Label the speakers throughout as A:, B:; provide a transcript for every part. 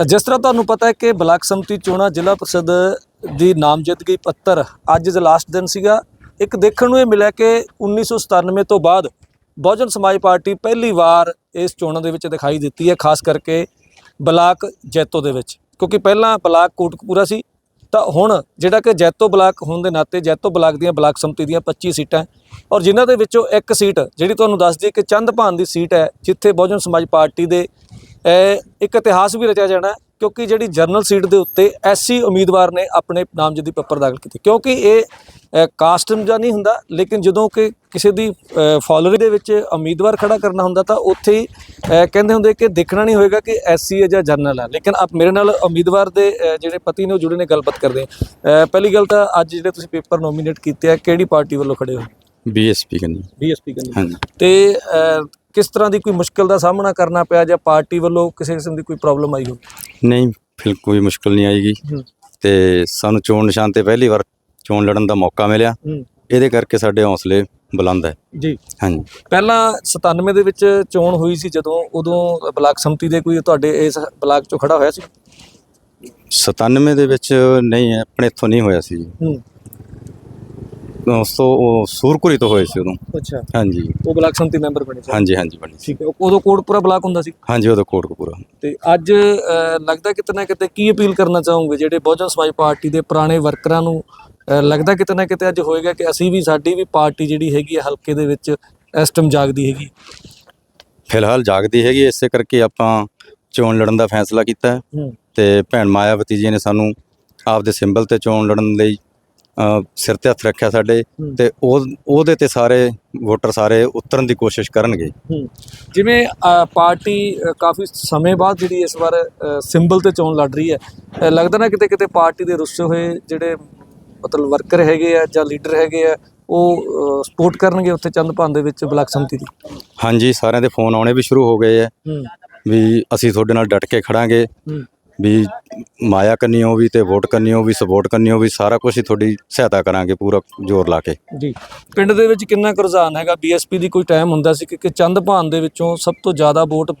A: ਜਿਸ ਤਰ੍ਹਾਂ ਤੁਹਾਨੂੰ ਪਤਾ ਹੈ ਕਿ ਬਲਾਕ ਸੰਮਤੀ ਚੋਣਾਂ ਜ਼ਿਲ੍ਹਾ ਪ੍ਰੀਸ਼ਦ ਦੀ ਨਾਮਜ਼ਦਗੀ ਪੱਤਰ ਅੱਜ ਦਾ ਲਾਸਟ ਦਿਨ ਸੀਗਾ। ਇੱਕ ਦੇਖਣ ਨੂੰ ਇਹ ਮਿਲਿਆ ਕਿ 1997 ਤੋਂ ਬਾਅਦ ਬਹੁਜਨ ਸਮਾਜ ਪਾਰਟੀ ਪਹਿਲੀ ਵਾਰ ਇਸ ਚੋਣਾਂ ਦੇ ਵਿੱਚ ਦਿਖਾਈ ਦਿੱਤੀ ਹੈ, ਖਾਸ ਕਰਕੇ ਬਲਾਕ ਜੈਤੋ ਦੇ ਵਿੱਚ। ਕਿਉਂਕਿ ਪਹਿਲਾਂ ਬਲਾਕ ਕੋਟਕਪੂਰਾ ਸੀ, ਤਾਂ ਹੁਣ ਜਿਹੜਾ ਕਿ ਜੈਤੋ ਬਲਾਕ ਹੋਣ ਦੇ ਨਾਤੇ ਜੈਤੋ ਬਲਾਕ ਦੀਆਂ ਬਲਾਕ ਸੰਮਤੀ ਦੀਆਂ 25 ਸੀਟਾਂ ਔਰ ਜਿਨ੍ਹਾਂ ਦੇ ਵਿੱਚੋਂ ਇੱਕ ਸੀਟ ਜਿਹੜੀ ਤੁਹਾਨੂੰ ਦੱਸ ਦਈਏ ਕਿ ਚੰਦਭਾਨ ਦੀ ਸੀਟ ਹੈ, ਜਿੱਥੇ ਬਹੁਜਨ ਸਮਾਜ ਪਾਰਟੀ ਦੇ ਇੱਕ ਇਤਿਹਾਸ ਵੀ ਰਚਿਆ ਜਾਣਾ ਕਿਉਂਕਿ ਜਿਹੜੀ ਜਰਨਲ ਸੀਟ ਦੇ ਉੱਤੇ ਐਸਸੀ ਉਮੀਦਵਾਰ ਨੇ ਆਪਣੇ ਨਾਮਜ਼ਦਗੀ ਪੱਤਰ ਦਾਖਲ ਕੀਤੇ। ਕਿਉਂਕਿ ਇਹ ਅਹ, ਕਾਸਟ ਦਾ ਨਹੀਂ ਹੁੰਦਾ ਲੇਕਿਨ ਜਦੋਂ ਕਿ ਕਿਸੇ ਦੀ ਫਾਲੋਅਰ ਦੇ ਵਿੱਚ ਉਮੀਦਵਾਰ ਖੜਾ ਕਰਨਾ ਹੁੰਦਾ ਤਾਂ ਉੱਥੇ ਕਹਿੰਦੇ ਹੁੰਦੇ ਕਿ ਦੇਖਣਾ ਨਹੀਂ ਹੋਏਗਾ ਕਿ ਐਸਸੀ ਹੈ ਜਾਂ ਜਰਨਲ ਹੈ। ਲੇਕਿਨ ਆਪ ਮੇਰੇ ਨਾਲ ਉਮੀਦਵਾਰ ਦੇ ਜਿਹੜੇ ਪਤੀ ਨੇ ਉਹ ਜੁੜੇ ਨੇ ਗੱਲਬਾਤ ਕਰਦੇ ਆ ਪਹਿਲੀ ਗੱਲ ਤਾਂ ਅੱਜ ਜਿਹੜੇ ਤੁਸੀਂ ਪੇਪਰ ਨੋਮੀਨੇਟ ਕੀਤੇ ਆ ਕਿਹੜੀ ਪਾਰਟੀ ਵੱਲੋਂ ਖੜੇ ਹੋ?
B: ਬੀਐਸਪੀ ਕੰਨੀ।
A: ਬੀਐਸਪੀ
B: ਹਾਂਜੀ।
A: ਤੇ ਕਿਸ ਤਰ੍ਹਾਂ ਦੀ ਕੋਈ ਮੁਸ਼ਕਲ ਦਾ ਸਾਹਮਣਾ ਕਰਨਾ ਪਿਆ ਜਾਂ ਪਾਰਟੀ ਵੱਲੋਂ ਕਿਸੇ ਕਿਸਮ ਦੀ ਕੋਈ ਪ੍ਰੋਬਲਮ ਆਈ ਹੋ
B: ਨਹੀਂ ਫਿਰ ਕੋਈ ਮੁਸ਼ਕਲ ਨਹੀਂ ਆਏਗੀ ਤੇ ਸਾਨੂੰ ਚੋਣ ਨਿਸ਼ਾਨ ਤੇ ਪਹਿਲੀ ਵਾਰ ਚੋਣ ਲੜਨ ਦਾ ਮੌਕਾ ਮਿਲਿਆ। ਇਹਦੇ ਕਰਕੇ ਸਾਡੇ ਹੌਸਲੇ ਬੁਲੰਦ ਹੈ।
A: ਜੀ।
B: ਹਾਂਜੀ।
A: ਪਹਿਲਾਂ 97 ਦੇ ਵਿੱਚ ਚੋਣ ਹੋਈ ਸੀ ਜਦੋਂ ਉਦੋਂ ਬਲਾਕ ਸੰਮਤੀ ਦੇ ਕੋਈ ਤੁਹਾਡੇ ਇਸ ਬਲਾਕ ਚੋਂ ਖੜਾ ਹੋਇਆ ਸੀ?
B: 97 ਦੇ ਵਿੱਚ ਨਹੀਂ ਆਪਣੇ ਇੱਥੋਂ ਨਹੀਂ ਹੋਇਆ ਸੀ ਜੀ।
A: ਹੂੰ
B: ਉਸ ਤੋਂ ਹੋਏ ਸੀ ਉਦੋਂ।
A: ਅੱਛਾ।
B: ਹਾਂਜੀ।
A: ਉਹ ਬਲਾਕ ਸੰਮਤੀ ਮੈਂਬਰ ਬਣੇ ਸੀ।
B: ਹਾਂਜੀ ਹਾਂਜੀ ਬਣੀ ਸੀ।
A: ਠੀਕ ਹੈ। ਉਹ- ਉਦੋਂ ਕੋਟਪੁਰਾ ਬਲਾਕ ਹੁੰਦਾ ਸੀ?
B: ਹਾਂਜੀ ਉਦੋਂ ਕੋਟਕਪੂਰਾ।
A: ਤੇ ਅੱਜ ਅਹ, ਲੱਗਦਾ ਕਿਤੇ ਨਾ ਕਿਤੇ ਕੀ ਅਪੀਲ ਕਰਨਾ ਚਾਹੋਗੇ? ਜਿਹੜੇ ਬਹੁਜਨ ਸਮਾਜ ਪਾਰਟੀ ਦੇ ਪੁਰਾਣੇ ਵਰਕਰਾਂ ਨੂੰ ਅਹ, ਲੱਗਦਾ ਕਿਤੇ ਨਾ ਕਿਤੇ ਅੱਜ ਹੋਏਗਾ ਕਿ ਅਸੀਂ ਵੀ ਸਾਡੀ ਵੀ ਪਾਰਟੀ ਜਿਹੜੀ ਹੈਗੀ ਹੈ ਹਲਕੇ ਦੇ ਵਿੱਚ ਇਸ ਟਾਈਮ ਜਾਗਦੀ ਹੈਗੀ।
B: ਫਿਲਹਾਲ ਜਾਗਦੀ ਹੈਗੀ ਇਸੇ ਕਰਕੇ ਆਪਾਂ ਚੋਣ ਲੜਨ ਦਾ ਫੈਸਲਾ ਕੀਤਾ ਹੈ।
A: ਹੂੰ।
B: ਤੇ ਭੈਣ ਮਾਇਆਵਤੀ ਜੀ ਨੇ ਸਾਨੂੰ ਆਪਦੇ ਸਿੰਬਲ ਤੇ ਚੋਣ ਲੜਨ ਲਈ ਸਿਰ ਤੇ ਹੱਥ ਰੱਖਿਆ ਸਾਡੇ। ਤੇ ਉਹ ਉਹਦੇ ਤੇ ਸਾਰੇ ਵੋਟਰ ਸਾਰੇ ਉਤਰਨ ਦੀ ਕੋਸ਼ਿਸ਼ ਕਰਨਗੇ।
A: ਜਿਵੇਂ ਪਾਰਟੀ ਕਾਫੀ ਸਮੇਂ ਬਾਅਦ ਜਿਹੜੀ ਇਸ ਵਾਰ ਸਿੰਬਲ ਤੇ ਚੋਣ ਲੜ ਰਹੀ ਹੈ ਲੱਗਦਾ ਨਾ ਕਿਤੇ ਕਿਤੇ ਪਾਰਟੀ ਦੇ ਰੁੱਸੇ ਹੋਏ ਜਿਹੜੇ ਮਤਲਬ ਵਰਕਰ ਹੈਗੇ ਆ ਜਾਂ ਲੀਡਰ ਹੈਗੇ ਆ ਉਹ ਸਪੋਰਟ ਕਰਨਗੇ ਉੱਥੇ ਚੰਦਪਾਨ ਦੇ ਵਿੱਚ ਬਲਾਕ ਸੰਮਤੀ ਦੀ?
B: ਹਾਂਜੀ ਸਾਰਿਆਂ ਦੇ ਫੋਨ ਆਉਣੇ ਵੀ ਸ਼ੁਰੂ ਹੋ ਗਏ ਹੂੰ। ਵੀ ਅਸੀਂ ਤੁਹਾਡੇ ਨਾਲ ਡਟ ਕੇ ਖੜਾਂਗੇ। ਵੀ ਮਾਇਆ ਕਰਨੀਓ ਵੀ ਤੇ ਵੋਟ ਕਰਨੀਓ ਵੀ ਸਪੋਰਟ ਕਰਨੀਓ ਵੀ ਸਾਰਾ ਕੁਝ ਹੀ ਤੁਹਾਡੀ ਸਹਾਇਤਾ ਕਰਾਂਗੇ ਪੂਰਾ ਜ਼ੋਰ ਲਾ ਕੇ।
A: ਜੀ। ਪਿੰਡ ਦੇ ਵਿੱਚ ਕਿੰਨਾ ਕੁ ਰੁਝਾਨ ਹੈਗਾ? ਬੀਐਸਪੀ ਦੀ ਕੋਈ ਟਾਈਮ ਹੁੰਦਾ ਸੀ ਕਿ ਕਿ ਚੰਦਪਾਨ ਦੇ ਵਿੱਚੋਂ ਸਭ ਤੋਂ ਜ਼ਿਆਦਾ ਵੋਟ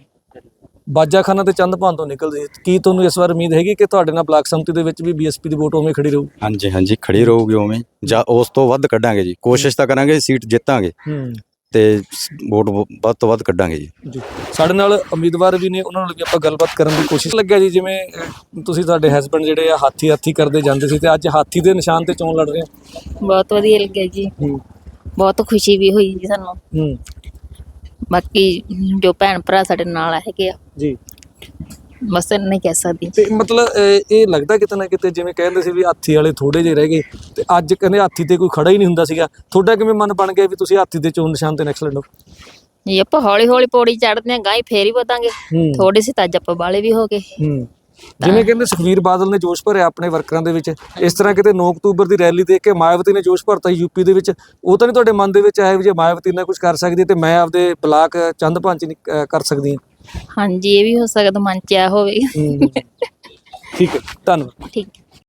A: ਬਾਜਾਖਾਨਾ ਤੇ ਚੰਦਪਾਨ ਤੋਂ ਨਿਕਲਦੀ ਹੈ ਕੀ ਤੁਹਾਨੂੰ ਇਸ ਵਾਰ ਉਮੀਦ ਹੈਗੀ ਕਿ ਤੁਹਾਡੇ ਨਾਲ ਬਲਾਕ ਸੰਮਤੀ ਦੇ ਵਿੱਚ ਵੀ ਬੀਐਸਪੀ ਦੀ ਵੋਟ ਉਵੇਂ ਖੜੀ ਰਹੂ?
B: ਹਾਂਜੀ ਹਾਂਜੀ ਖੜੀ ਰਹੂਗੀ ਉਵੇਂ। ਜਾਂ ਉਸ ਤੋਂ ਵੱਧ ਕੱਢਾਂਗੇ ਜੀ। ਕੋਸ਼ਿਸ਼ ਤਾਂ ਕਰਾਂਗੇ ਸੀਟ ਜਿੱਤਾਂਗੇ।
A: ਹੂੰ।
B: ਤੇ ਵੋਟ ਵੱਧ ਤੋਂ ਵੱਧ ਕੱਢਾਂਗੇ ਜੀ।
A: ਜੀ। ਸਾਡੇ ਨਾਲ ਉਮੀਦਵਾਰ ਵੀ ਨੇ ਉਹਨਾਂ ਨਾਲ ਵੀ ਆਪਾਂ ਗੱਲਬਾਤ ਕਰਨ ਦੀ ਕੋਸ਼ਿਸ਼ ਲੱਗਿਆ ਜੀ ਜਿਵੇਂ ਤੁਸੀਂ ਸਾਡੇ ਹਸਬੰਡ ਜਿਹੜੇ ਆ ਹਾਥੀ ਹਾਥੀ ਕਰਦੇ ਜਾਂਦੇ ਸੀ ਤੇ ਅੱਜ ਹਾਥੀ ਦੇ ਨਿਸ਼ਾਨ ਤੇ ਚੋਣ ਲੜ ਰਹੇ ਆ।
C: ਬਹੁਤ ਵਧੀਆ ਲੱਗਿਆ ਜੀ।
A: ਹੂੰ।
C: ਬਹੁਤ ਖੁਸ਼ੀ ਵੀ ਹੋਈ ਜੀ ਸਾਨੂੰ।
A: ਹੂੰ।
C: ਬਾਕੀ ਜੋ ਭੈਣ ਭਰਾ ਸਾਡੇ ਨਾਲ ਹੈਗੇ ਆ।
A: ਜੀ।
C: ਬਸ ਨਹੀਂ ਕਹਿ ਸਕਦੀ
A: ਤੇ ਮਤਲਬ ਅਹ, ਇਹ ਲੱਗਦਾ ਕਿਤੇ ਨਾ ਕਿਤੇ ਜਿਵੇਂ ਕਹਿੰਦੇ ਸੀ ਵੀ ਹਾਥੀ ਵਾਲੇ ਥੋੜੇ ਜਿਹੇ ਰਹਿ ਗਏ ਤੇ ਅੱਜ ਕਹਿੰਦੇ ਹਾਥੀ ਤੇ ਕੋਈ ਖੜਾ ਹੀ ਨਹੀਂ ਹੁੰਦਾ ਸੀਗਾ। ਤੁਹਾਡਾ ਕਿਵੇਂ ਮਨ ਬਣ ਗਿਆ ਵੀ ਤੁਸੀਂ ਹਾਥੀ ਦੇ ਚੋਣ ਨਿਸ਼ਾਨ ਤੇ ਨੈਕਸਟ ਲੜੋ?
C: ਜੀ ਆਪਾਂ ਹੌਲੀ ਹੌਲੀ ਪੌੜੀ ਚੜਦੇ ਆਂ ਗਾਈ ਫੇਰ ਹੀ ਵਧਾਂਗੇ।
A: ਹੂੰ।
C: ਥੋੜੀ ਸੀ ਤਾਂ ਅੱਜ ਆਪਾਂ ਬਾਲੇ ਵੀ ਹੋ ਗਏ।
A: ਹੂੰ। ਜਿਵੇਂ ਕਹਿੰਦੇ ਸੁਖਵੀਰ ਬਾਦਲ ਨੇ ਜੋਸ਼ ਭਰਿਆ ਆਪਣੇ ਵਰਕਰਾਂ ਦੇ ਵਿੱਚ। ਇਸ ਤਰ੍ਹਾਂ ਕਿਤੇ 9 ਅਕਤੂਬਰ ਦੀ ਰੈਲੀ ਦੇਖ ਕੇ ਮਾਇਆਵਤੀ ਨੇ ਜੋਸ਼ ਭਰਤਾ ਯੂਪੀ ਦੇ ਵਿੱਚ। ਉਹ ਤਾਂ ਨਹੀਂ ਤੁਹਾਡੇ ਮਨ ਦੇ ਵਿੱਚ ਆਇਆ ਵੀ ਜੇ ਮਾਇਆਵਤੀ ਨਾਲ ਕੁਝ ਕਰ ਸਕਦੀ ਹੈ ਤੇ ਮੈਂ ਆਪਦੇ ਬਲਾਕ ਚੰਦਪਾਨ ਚ ਨਹੀਂ, ਅਹ, ਕਰ ਸਕਦੀ ਹਾਂ।
C: ਹਾਂਜੀ ਇਹ ਵੀ ਹੋ ਸਕਦਾ ਮਨ ਚ ਆ ਹੋਵੇ।
A: ਠੀਕ ਹੈ ਧੰਨਵਾਦ।
C: ਠੀਕ।